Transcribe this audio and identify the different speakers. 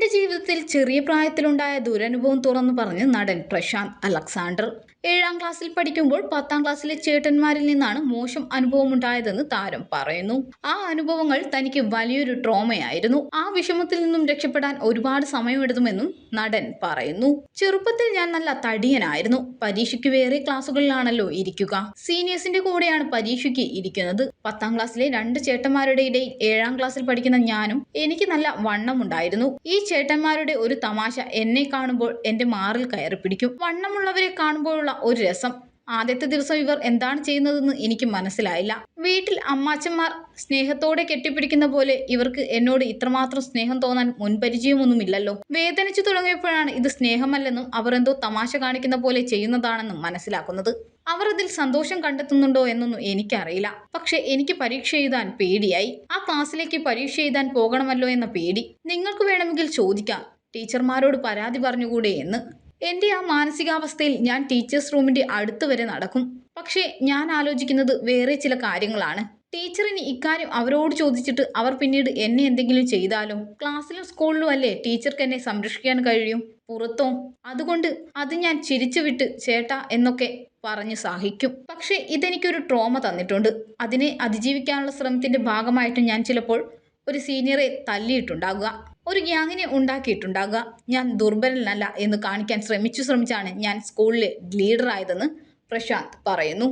Speaker 1: തന്റെ ജീവിതത്തിൽ ചെറിയ പ്രായത്തിലുണ്ടായ ദുരനുഭവം തുറന്നു പറഞ്ഞ് നടൻ പ്രശാന്ത് അലക്സാണ്ടർ. ഏഴാം ക്ലാസ്സിൽ പഠിക്കുമ്പോൾ പത്താം ക്ലാസ്സിലെ ചേട്ടന്മാരിൽ നിന്നാണ് മോശം അനുഭവമുണ്ടായതെന്ന് താരം പറയുന്നു. ആ അനുഭവങ്ങൾ തനിക്ക് വലിയൊരു ട്രോമയായിരുന്നു. ആ വിഷമത്തിൽ നിന്നും രക്ഷപ്പെടാൻ ഒരുപാട് സമയമെടുത്തുമെന്നും നടൻ പറയുന്നു. ചെറുപ്പത്തിൽ ഞാൻ നല്ല തടിയനായിരുന്നു. പരീക്ഷയ്ക്ക് വേറെ ക്ലാസ്സുകളിലാണല്ലോ ഇരിക്കുക. സീനിയേഴ്സിന്റെ കൂടെയാണ് പരീക്ഷയ്ക്ക് ഇരിക്കുന്നത്. പത്താം ക്ലാസ്സിലെ രണ്ട് ചേട്ടന്മാരുടെ ഇടയിൽ ഏഴാം ക്ലാസ്സിൽ പഠിക്കുന്ന ഞാനും എനിക്ക് നല്ല വണ്ണമുണ്ടായിരുന്നു. ഈ ചേട്ടന്മാരുടെ ഒരു തമാശ എന്നെ കാണുമ്പോൾ എന്റെ മാറിൽ കയറി പിടിക്കും വണ്ണമുള്ളവരെ കാണുമ്പോഴുള്ള ഒരു രസം. ആദ്യത്തെ ദിവസം ഇവർ എന്താണ് ചെയ്യുന്നതെന്ന് എനിക്ക് മനസ്സിലായില്ല. വീട്ടിൽ അമ്മാച്ചന്മാർ സ്നേഹത്തോടെ കെട്ടിപ്പിടിക്കുന്ന പോലെ ഇവർക്ക് എന്നോട് ഇത്രമാത്രം സ്നേഹം തോന്നാൻ മുൻപരിചയമൊന്നുമില്ലല്ലോ. വേദനിച്ചു തുടങ്ങിയപ്പോഴാണ് ഇത് സ്നേഹമല്ലെന്നും അവർ എന്തോ തമാശ കാണിക്കുന്ന പോലെ ചെയ്യുന്നതാണെന്നും മനസ്സിലാക്കുന്നത്. അവർ അതിൽ സന്തോഷം കണ്ടെത്തുന്നുണ്ടോ എന്നൊന്നും എനിക്കറിയില്ല. പക്ഷെ എനിക്ക് പരീക്ഷ എഴുതാൻ പേടിയായി. ആ ക്ലാസ്സിലേക്ക് പരീക്ഷ എഴുതാൻ പോകണമല്ലോ എന്ന പേടി. നിങ്ങൾക്ക് വേണമെങ്കിൽ ചോദിക്കാം. ടീച്ചർമാരോട് പരാതി പറഞ്ഞുകൂടെ എന്ന്. എന്റെ ആ മാനസികാവസ്ഥയിൽ ഞാൻ ടീച്ചേഴ്സ് റൂമിന്റെ അടുത്ത് വരെ നടക്കും. പക്ഷേ ഞാൻ ആലോചിക്കുന്നത് വേറെ ചില കാര്യങ്ങളാണ്. ടീച്ചറിന് ഇക്കാര്യം അവരോട് ചോദിച്ചിട്ട് അവർ പിന്നീട് എന്നെ എന്തെങ്കിലും ചെയ്താലോ? ക്ലാസ്സിലും സ്കൂളിലും അല്ലേ ടീച്ചർക്ക് എന്നെ സംരക്ഷിക്കാൻ കഴിയും? പുറത്തോ? അതുകൊണ്ട് അത് ഞാൻ ചിരിച്ചു വിട്ട് ചേട്ടാ എന്നൊക്കെ പറഞ്ഞ് സഹിക്കും. പക്ഷേ ഇതെനിക്കൊരു ട്രോമ തന്നിട്ടുണ്ട്. അതിനെ അതിജീവിക്കാനുള്ള ശ്രമത്തിന്റെ ഭാഗമായിട്ട് ഞാൻ ചിലപ്പോൾ ഒരു സീനിയറെ തല്ലിയിട്ടുണ്ടാകുക ഒരു ഗ്യാങ്ങിനെ ഉണ്ടാക്കിയിട്ടുണ്ടാകുക. ഞാൻ ദുർബലനല്ല എന്ന് കാണിക്കാൻ ശ്രമിച്ചു ശ്രമിച്ചാണ് ഞാൻ സ്കൂളിലെ ലീഡറായതെന്ന് പ്രശാന്ത് പറയുന്നു.